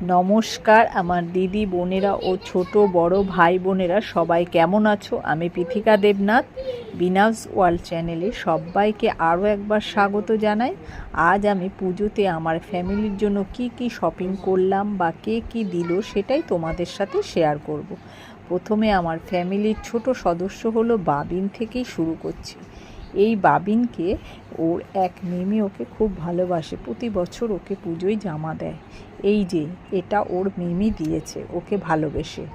নমস্কার, আমার দিদি বোনেরা ও ছোট বড় ভাই বোনেরা সবাই কেমন আছো? আমি পৃথিকা দেবনাথ, বিনাস ওয়ার্ল্ড চ্যানেলে সবাইকে আরও একবার স্বাগত জানাই। আজ আমি পুজোতে আমার ফ্যামিলির জন্য কি কি শপিং করলাম বা কে কি দিল সেটাই তোমাদের সাথে শেয়ার করব। প্রথমে আমার ফ্যামিলির ছোট সদস্য হলো বাবিন থেকেই শুরু করছি। এই বাবিনকে ওর এক মেমি ওকে খুব ভালোবাসে, প্রতি বছর ওকে পুজোয় জামা দেয়। এই যে, এটা ওর মেমি দিয়েছে, ওকে ভালোবেসে।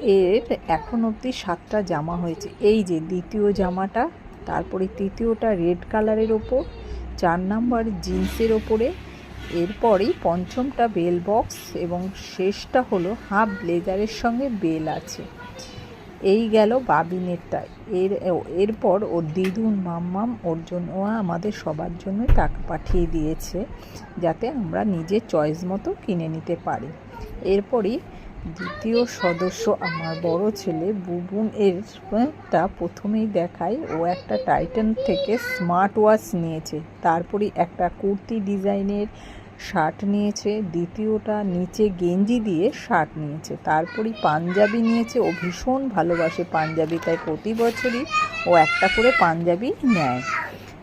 এর এখন অবধি সাতটা জামা হয়েছে। এই যে, দ্বিতীয় জামাটা, তারপরে তৃতীয়টা রেড কালারের ওপর, চার নাম্বার জিন্সের ওপরে, এরপরেই পঞ্চমটা বেল বক্স এবং শেষটা হলো হাফ ব্লেজারের সঙ্গে বেল আছে। এই গেল বাবিনেরটা এর এরপর ওর দিদুন মাম্মাম ওর জন্য ও আমাদের সবার জন্য টাকা পাঠিয়ে দিয়েছে যাতে আমরা নিজের চয়েস মতো কিনে নিতে পারি। এরপরই দ্বিতীয় সদস্য আমার বড় ছেলে বুবুন এর টা প্রথমেই দেখায়, ও একটা টাইটান থেকে স্মার্ট ওয়াচ নিয়েছে। তারপরে একটা কুর্তি ডিজাইনের শার্ট নিয়েছে, দ্বিতীয়টা নিচে গেঞ্জি দিয়ে শার্ট নিয়েছে। তারপরে পাঞ্জাবি নিয়েছে, ও ভীষণ ভালোবাসে পাঞ্জাবি, তাই প্রতি বছরই ও একটা করে পাঞ্জাবি নেয়।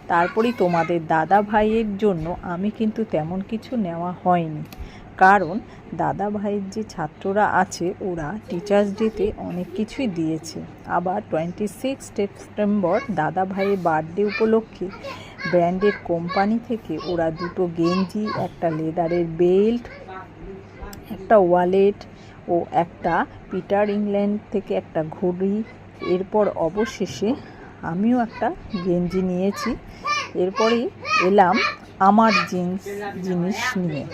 তারপরেই তোমাদের দাদা ভাইয়ের জন্য আমি কিন্তু তেমন কিছু নেওয়া হয়নি। কারণ দাদা ভাইয়ের যে ছাত্ররা আছে, ওরা টিচার্স ডেতে অনেক কিছুই দিয়েছে। আবার টোয়েন্টি সিক্স সেপ্টেম্বর দাদা ভাইয়ের বার্থডে উপলক্ষে ব্র্যান্ডেড কোম্পানি থেকে ওরা দুটো গেঞ্জি, একটা লেদারের বেল্ট, একটা ওয়ালেট ও একটা পিটার ইংল্যান্ড থেকে একটা ঘড়ি। এরপর অবশেষে আমিও একটা গেঞ্জি নিয়েছি। এরপরেই এলাম আমার জিন্স জিনিস নিয়ে।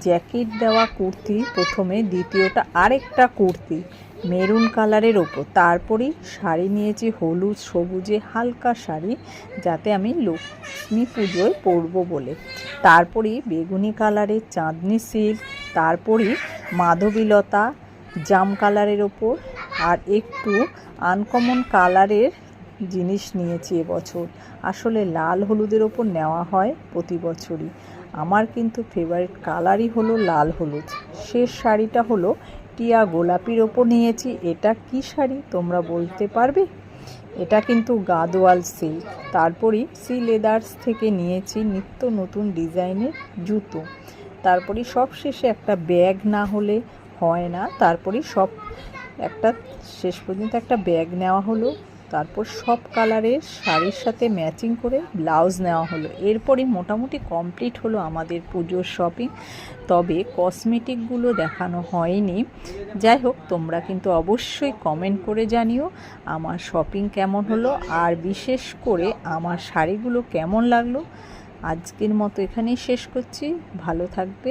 জ্যাকেট দেওয়া কুর্তি, প্রথমে দ্বিতীয়টা আরেকটা কুর্তি, মেরুন কালারের ওপর। তারপরেই শাড়ি নিয়েছি, হলুদ, সবুজে হালকা শাড়ি, যাতে আমি লক্ষ্মী পুজোয় পরবো বলে। তারপরেই বেগুনি কালারের চাঁদনি সিল্ক, তারপরেই মাধবীলতা জাম কালারের ওপর, আর একটু আনকমন কালারের জিনিস নিয়েছি এবছর। আসলে লাল হলুদের ওপর নেওয়া হয় প্রতি বছরই। আমার কিন্তু ফেভারিট কালারই হলো লাল হলুদ। শেষ শাড়িটা হলো টিয়া গোলাপির ওপর নিয়েছি। এটা কি শাড়ি তোমরা বলতে পারবে? এটা কিন্তু গাদোয়াল সিল্ক তারপরেই সি লেদার্স থেকে নিয়েছি নিত্য নতুন ডিজাইনের জুতো। তারপরে সব শেষে একটা ব্যাগ না হলে হয় না। তারপরে সব একটা, শেষ পর্যন্ত একটা ব্যাগ নেওয়া হলো। তারপর সব কালারের শাড়ির সাথে ম্যাচিং করে ব্লাউজ নেওয়া হলো। এরপরই মোটামুটি কমপ্লিট হলো আমাদের পুজোর শপিং। তবে কসমেটিকগুলো দেখানো হয়নি। যাই হোক, তোমরা কিন্তু অবশ্যই কমেন্ট করে জানিও আমার শপিং কেমন হলো আর বিশেষ করে আমার শাড়িগুলো কেমন লাগল। আজকের মতো এখানেই শেষ করছি। ভালো থাকবে।